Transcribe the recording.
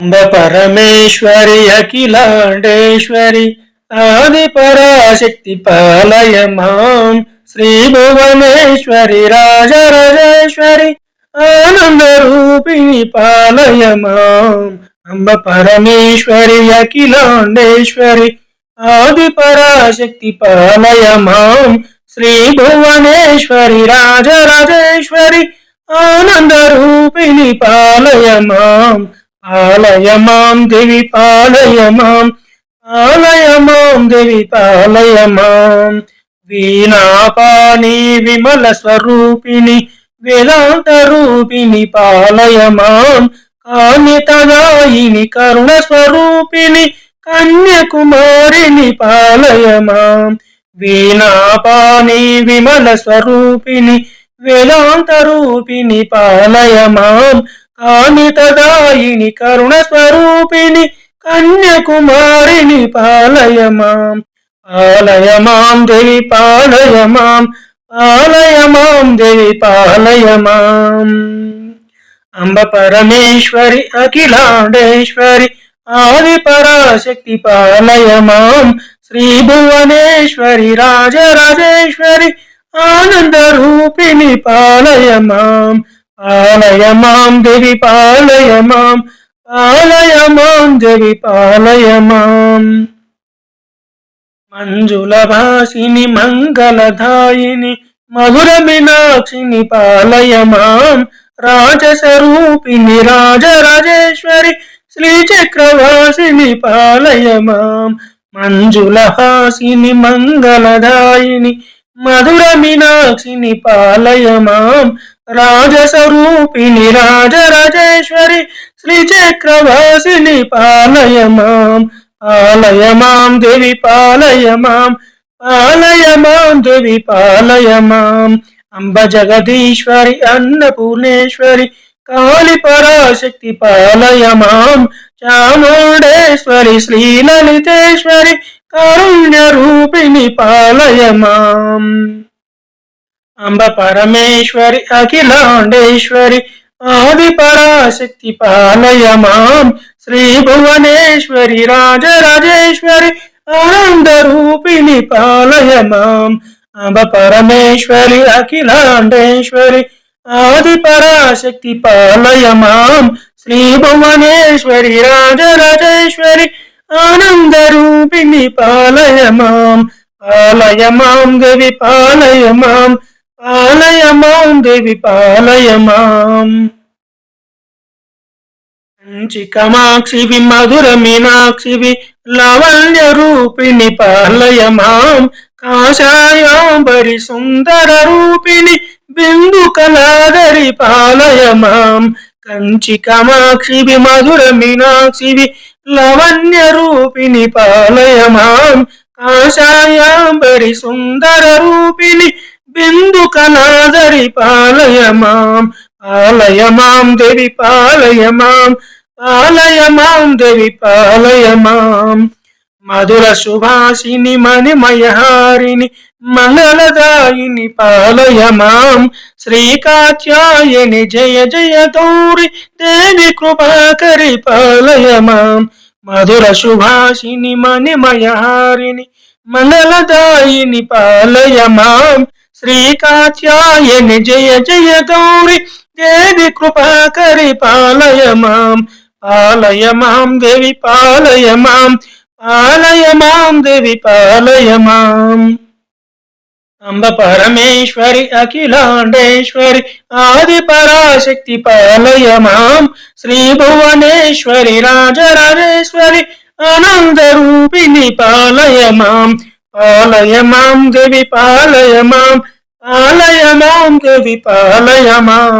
అంబ పరమేశ్వరి అఖిలాండేశ్వరి ఆది పరాశక్తి పాలయ మాం శ్రీ భువనేశ్వరి రాజరాజేశ్వరి ఆనంద రూపిణి పాలయ మాం అంబ పరమేశ్వరి అఖిలాండేశ్వరి ఆది పరాశక్తి పాలయ మాం శ్రీ భువనేశ్వరి రాజరాజేశ్వరి ఆనంద రూపిణి పాలయ మాం పాలయ మాం దేవి పాలయ మాం పాలయ మాం దేవి పాలయ మాం వీణాపాణి విమల స్వరూపిణి వేదాంత రూపిణి పాలయ మాం కామితదాయిని కరుణ స్వరూపిణి కన్యకుమారిని పాలయ మాం వీణాపాణి విమల స్వరూపిణి వేదాంత రూపిణి పాలయ మాం కామితదాయిని కరుణ స్వరూపిణి కన్యకుమారిని పాలయమాం పాలయమాం దేవి పాలయమాం పాలయమాం దేవి పాలయమాం. అంబ పరమేశ్వరి అఖిలాండేశ్వరి ఆది పరాశక్తి పాలయమాం. శ్రీ భువనేశ్వరి రాజరాజేశ్వరి ఆనందరూపిణి పాలయమాం. పాలయ మాం దేవి పాలయ మాం పాలయ మాం దేవి పాలయ మాం మంజుల భాషిని మంగళధాయిని మధుర మీనాక్షిని పాలయ మాం రాజస్వరూపిణి రాజరాజేశ్వరి శ్రీచక్రవాసిని పాలయ మాం మంజుల హాసిని మంగళదాయిని మధుర మీనాక్షిని పాలయ మాం రాజస్వరూపిణి రాజరాజేశ్వరి శ్రీ చక్రవాసిని పాలయ మాం పాలయ మాం దేవి పాలయ మాం పాలయ మాం దేవి పాలయ మాం అంబ జగదీశ్వరి అన్నపూర్ణేశ్వరి కాళి పరాశక్తి పాలయ మాం చాముండేశ్వరి శ్రీ లలితేశ్వరి కారుణ్య రూపిణి పాలయ మాం అంబ పరమేశ్వరి అఖిలాండేశ్వరి ఆది పరాశక్తి పాలయ మాం శ్రీ భువనేశ్వరి రాజరాజేశ్వరి ఆనంద రూపిణి పాలయ మాం అంబ పరమేశ్వరి అఖిలాండేశ్వరి ఆది పరాశక్తి పాలయ మాం శ్రీ భువనేశ్వరి రాజరాజేశ్వరి ఆనంద రూపిణి పాలయ మాం పాలయ మాం దేవి పాలయ మాం పాలయమాం దేవి పాలయమాం. కంచి కమాక్షివి మధుర మీనాక్షివి లవణ్య రూపిణి పాలయమాం. కాషాయాంబరి సుందర రూపిణి బిందు కళాదరి పాలయమాం. కంచి కమాక్షివి మధుర మీనాక్షివి లవణ్య రూపిణి పాలయమాం. కాషాయాంబరి సుందర రూపిణి బిందు కళాదరి పాలయ మాం పాలయ మాం దేవి పాలయ మాం పాలయ మాం దేవి పాలయ మాం మధుర సుభాషిని మణిమయహారిణి మంగళదాయిని పాలయ మాం శ్రీకాత్యాయని జయ జయ గౌరి దేవి కృపాకరి పాలయ మాం మధుర సుభాషిని మణిమయహారిణి మంగళదాయిని పాలయ మాం శ్రీకాత్యాయని జయ జయ గౌరి దేవి కృపాకరి పాలయ మాం పాలయ మాం దేవి పాలయ మాం పాలయ మాం దేవి పాలయ మాం. అంబ పరమేశ్వరి అఖిలాండేశ్వరి ఆది పరాశక్తి పాలయ మాం శ్రీ భువనేశ్వరి రాజరాజేశ్వరి ఆనంద రూపిణి పాలయ మాం. పాలయ మాం దేవి పాలయ మాం పాలయ మాం దేవి పాలయ మాం